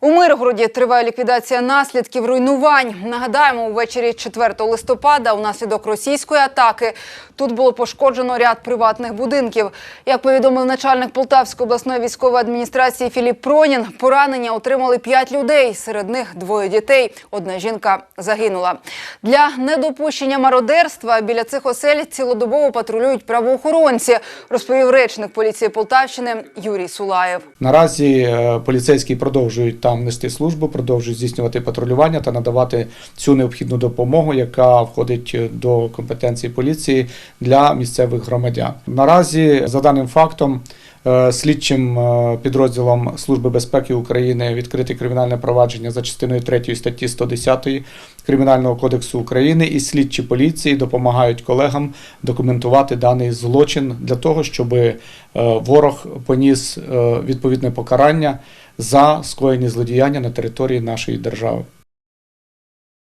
У Миргороді триває ліквідація наслідків руйнувань. Нагадаємо, увечері 4 листопада унаслідок російської атаки тут було пошкоджено ряд приватних будинків. Як повідомив начальник Полтавської обласної військової адміністрації Філіп Пронін, поранення отримали 5 людей. Серед них двоє дітей. Одна жінка загинула. Для недопущення мародерства біля цих осель цілодобово патрулюють правоохоронці, розповів речник поліції Полтавщини Юрій Сулаєв. Наразі е, поліцейські продовжують там нести службу, продовжують здійснювати патрулювання та надавати цю необхідну допомогу, яка входить е, до компетенції поліції для місцевих громадян. Наразі, за даним фактом, слідчим е, підрозділом Служби безпеки України відкрите кримінальне провадження за частиною 3 статті 110 Кримінального кодексу України і слідчі поліції допомагають колегам документувати даний злочин для того, щоб е, ворог поніс е, відповідне покарання за скоєні злодіяння на території нашої держави.